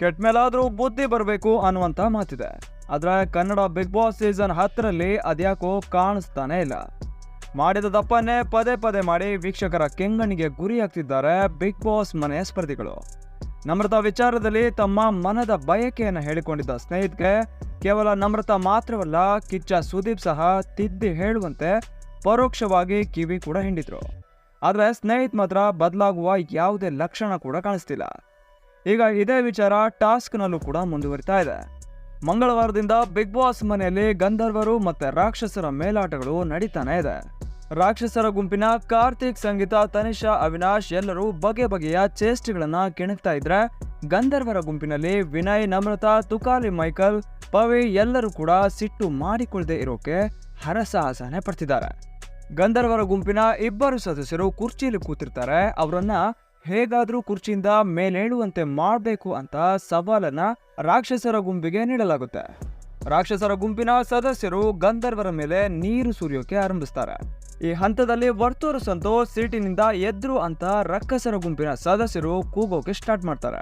ಕೆಟ್ಟ ಮೇಲಾದ್ರೂ ಬುದ್ಧಿ ಬರಬೇಕು ಅನ್ನುವಂತ ಮಾತಿದೆ. ಆದ್ರೆ ಕನ್ನಡ ಬಿಗ್ ಬಾಸ್ ಸೀಸನ್ ಹತ್ತರಲ್ಲಿ ಅದ್ಯಾಕೋ ಕಾಣಿಸ್ತಾನೆ ಇಲ್ಲ. ಮಾಡಿದ ತಪ್ಪನ್ನೇ ಪದೇ ಪದೇ ಮಾಡಿ ವೀಕ್ಷಕರ ಕೆಂಗಣಿಗೆ ಗುರಿಯಾಗ್ತಿದ್ದಾರೆ ಬಿಗ್ ಬಾಸ್ ಮನೆಯ ಸ್ಪರ್ಧಿಗಳು. ನಮ್ರತಾ ವಿಚಾರದಲ್ಲಿ ತಮ್ಮ ಮನದ ಬಯಕೆಯನ್ನು ಹೇಳಿಕೊಂಡಿದ್ದ ಸ್ನೇಹಿತಗೆ ಕೇವಲ ನಮ್ರತಾ ಮಾತ್ರವಲ್ಲ, ಕಿಚ್ಚ ಸುದೀಪ್ ಸಹ ತಿದ್ದಿ ಹೇಳುವಂತೆ ಪರೋಕ್ಷವಾಗಿ ಕಿವಿ ಕೂಡ ಹಿಂಡಿದ್ರು. ಆದರೆ ಸ್ನೇಹಿತ್ ಮಾತ್ರ ಬದಲಾಗುವ ಯಾವುದೇ ಲಕ್ಷಣ ಕೂಡ ಕಾಣಿಸ್ತಿಲ್ಲ. ಈಗ ಇದೇ ವಿಚಾರ ಟಾಸ್ಕ್ನಲ್ಲೂ ಕೂಡ ಮುಂದುವರಿತಾ ಇದೆ. ಮಂಗಳವಾರದಿಂದ ಬಿಗ್ ಬಾಸ್ ಮನೆಯಲ್ಲಿ ಗಂಧರ್ವರು ಮತ್ತೆ ರಾಕ್ಷಸರ ಮೇಲಾಟಗಳು ನಡೀತಾನೆ ಇದೆ. ರಾಕ್ಷಸರ ಗುಂಪಿನ ಕಾರ್ತಿಕ್ ಸಂಗೀತ, ತನಿಷಾ, ಅವಿನಾಶ್ ಎಲ್ಲರೂ ಬಗೆ ಬಗೆಯ ಚೇಷ್ಟೆಗಳನ್ನು ಕೆಣಕ್ತಾ ಇದ್ರೆ ಗಂಧರ್ವರ ಗುಂಪಿನಲ್ಲಿ ವಿನಯ್, ನಮ್ರತಾ, ತುಕಾಲಿ ಮೈಕಲ್, ಪವಿ ಎಲ್ಲರೂ ಕೂಡ ಸಿಟ್ಟು ಮಾಡಿಕೊಳ್ಳದೆ ಇರೋಕೆ ಹರಸಾಹಸನೆ ಪಡ್ತಿದ್ದಾರೆ. ಗಂಧರ್ವರ ಗುಂಪಿನ ಇಬ್ಬರು ಸದಸ್ಯರು ಕುರ್ಚಿಯಲ್ಲಿ ಕೂತಿರ್ತಾರೆ, ಅವರನ್ನ ಹೇಗಾದ್ರೂ ಕುರ್ಚಿಯಿಂದ ಮೇಲೇಳುವಂತೆ ಮಾಡಬೇಕು ಅಂತ ಸವಾಲನ್ನು ರಾಕ್ಷಸರ ಗುಂಪಿಗೆ ನೀಡಲಾಗುತ್ತೆ. ರಾಕ್ಷಸರ ಗುಂಪಿನ ಸದಸ್ಯರು ಗಂಧರ್ವರ ಮೇಲೆ ನೀರು ಸುರಿಯೋಕೆ ಆರಂಭಿಸ್ತಾರೆ. ಈ ಹಂತದಲ್ಲಿ ವರ್ತೂರು ಸಂತೋಷ್ ಸೀಟಿನಿಂದ ಎದ್ರು ಅಂತ ರಕ್ಕಸರ ಗುಂಪಿನ ಸದಸ್ಯರು ಕೂಗೋಕೆ ಸ್ಟಾರ್ಟ್ ಮಾಡ್ತಾರೆ.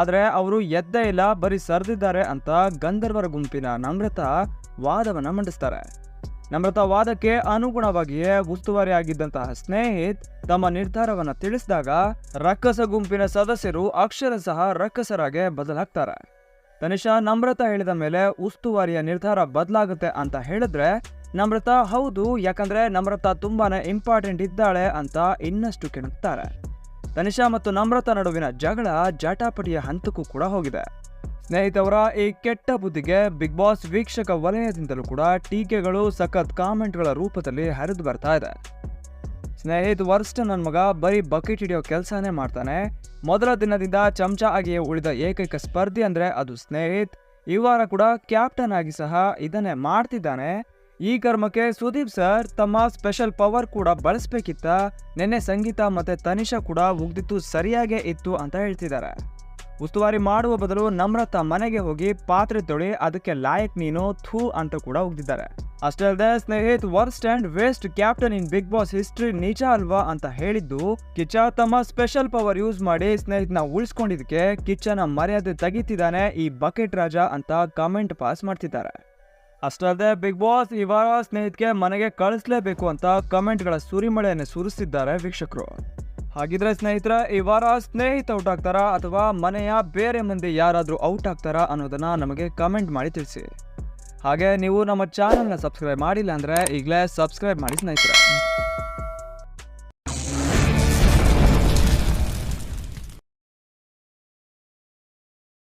ಆದರೆ ಅವರು ಎದ್ದೇ ಇಲ್ಲ, ಬರೀ ಸರಿದಿದ್ದಾರೆ ಅಂತ ಗಂಧರ್ವರ ಗುಂಪಿನ ನಮ್ರತಾ ವಾದವನ್ನು ಮಂಡಿಸ್ತಾರೆ. ನಮ್ರತಾ ವಾದಕ್ಕೆ ಅನುಗುಣವಾಗಿಯೇ ಉಸ್ತುವಾರಿ ಆಗಿದ್ದಂತಹ ಸ್ನೇಹಿತ್ ತಮ್ಮ ನಿರ್ಧಾರವನ್ನ ತಿಳಿಸಿದಾಗ ರಕ್ಕಸ ಗುಂಪಿನ ಸದಸ್ಯರು ಅಕ್ಷರಶಃ ರಕ್ಕಸರಾಗೆ ಬದಲಾಗ್ತಾರೆ. ತನಿಷಾ ನಮ್ರತಾ ಹೇಳಿದ ಮೇಲೆ ಉಸ್ತುವಾರಿಯ ನಿರ್ಧಾರ ಬದಲಾಗುತ್ತೆ ಅಂತ ಹೇಳಿದ್ರೆ, ನಮ್ರತಾ ಹೌದು, ಯಾಕಂದ್ರೆ ನಮ್ರತಾ ತುಂಬಾನೇ ಇಂಪಾರ್ಟೆಂಟ್ ಇದ್ದಾಳೆ ಅಂತ ಇನ್ನಷ್ಟು ಕೆಣಕ್ತಾರೆ. ತನಿಷಾ ಮತ್ತು ನಮ್ರತಾ ನಡುವಿನ ಜಗಳ ಜಾಟಾಪಟಿಯ ಹಂತಕ್ಕೂ ಕೂಡ ಹೋಗಿದೆ. ಸ್ನೇಹಿತವರ, ಈ ಕೆಟ್ಟ ಬುದ್ಧಿಗೆ ಬಿಗ್ ಬಾಸ್ ವೀಕ್ಷಕ ವಲಯದಿಂದಲೂ ಕೂಡ ಟೀಕೆಗಳು, ಸಖತ್ ಕಾಮೆಂಟ್ಗಳ ರೂಪದಲ್ಲಿ ಹರಿದು ಬರ್ತಾ ಇದೆ. ಸ್ನೇಹಿತ್ ವರ್ಸ್ಟ್ ನನ್ನ ಮಗ ಬರೀ ಬಕೆಟ್ ಹಿಡಿಯೋ ಕೆಲಸನೇ ಮಾಡ್ತಾನೆ. ಮೊದಲ ದಿನದಿಂದ ಚಮಚ ಆಗಿಯೇ ಉಳಿದ ಏಕೈಕ ಸ್ಪರ್ಧಿ ಅಂದರೆ ಅದು ಸ್ನೇಹಿತ್ ಈ ವಾರ ಕೂಡ ಕ್ಯಾಪ್ಟನ್ ಆಗಿ ಸಹ ಇದನ್ನೇ ಮಾಡ್ತಿದ್ದಾನೆ. ಈ ಕರ್ಮಕ್ಕೆ ಸುದೀಪ್ ಸರ್ ತಮ್ಮ ಸ್ಪೆಷಲ್ ಪವರ್ ಕೂಡ ಬಳಸಬೇಕಿತ್ತ. ನಿನ್ನೆ ಸಂಗೀತ ಮತ್ತು ತನಿಷಾ ಕೂಡ ಉಗ್ದಿತ್ತು ಸರಿಯಾಗೇ ಇತ್ತು ಅಂತ ಹೇಳ್ತಿದ್ದಾರೆ. ಉಸ್ತುವಾರಿ ಮಾಡುವ ಬದಲು ನಮ್ರತ ಮನೆಗೆ ಹೋಗಿ ಪಾತ್ರೆ ತೊಳಿ, ಅದಕ್ಕೆ ಲಾಯಕ್ ನೀನು, ಥೂ ಅಂತ ಕೂಡ ಹೋಗ್ತಿದ್ದಾರೆ. ಅಷ್ಟೇ ಅಲ್ಲದೆ Snehith, worst and waste captain in Bigg Boss history ನಿಜ ಅಲ್ವಾ ಅಂತ ಹೇಳಿದ್ದು, ಕಿಚ್ಚ ತಮ್ಮ ಸ್ಪೆಷಲ್ ಪವರ್ ಯೂಸ್ ಮಾಡಿ ಸ್ನೇಹಿತನ ಉಳಿಸ್ಕೊಂಡಿದ್ದಕ್ಕೆ ಕಿಚ್ಚನ ಮರ್ಯಾದೆ ತೆಗಿತಿದ್ದಾನೆ ಈ ಬಕೆಟ್ ರಾಜ ಅಂತ ಕಮೆಂಟ್ ಪಾಸ್ ಮಾಡ್ತಿದ್ದಾರೆ. ಅಷ್ಟಲ್ಲದೆ ಬಿಗ್ ಬಾಸ್ ಈ ವಾರ ಸ್ನೇಹಿತಗೆ ಮನೆಗೆ ಕಳಿಸ್ಲೇಬೇಕು ಅಂತ ಕಮೆಂಟ್ಗಳ ಸುರಿಮಳೆಯನ್ನು ಸುರಿಸಿದ್ದಾರೆ ವೀಕ್ಷಕರು. ಹಾಗಿದ್ರೆ ಸ್ನೇಹಿತರ, ಈ ವಾರ ಸ್ನೇಹಿತ ಔಟ್ ಆಗ್ತಾರಾ ಅಥವಾ ಮನೆಯ ಬೇರೆ ಮಂದಿ ಯಾರಾದರೂ ಔಟ್ ಆಗ್ತಾರಾ ಅನ್ನೋದನ್ನ ನಮಗೆ ಕಮೆಂಟ್ ಮಾಡಿ ತಿಳಿಸಿ. ಹಾಗೆ ನೀವು ನಮ್ಮ ಚಾನಲ್ನ ಸಬ್ಸ್ಕ್ರೈಬ್ ಮಾಡಿಲ್ಲ ಅಂದರೆ ಈಗಲೇ ಸಬ್ಸ್ಕ್ರೈಬ್ ಮಾಡಿ ಸ್ನೇಹಿತರೆ.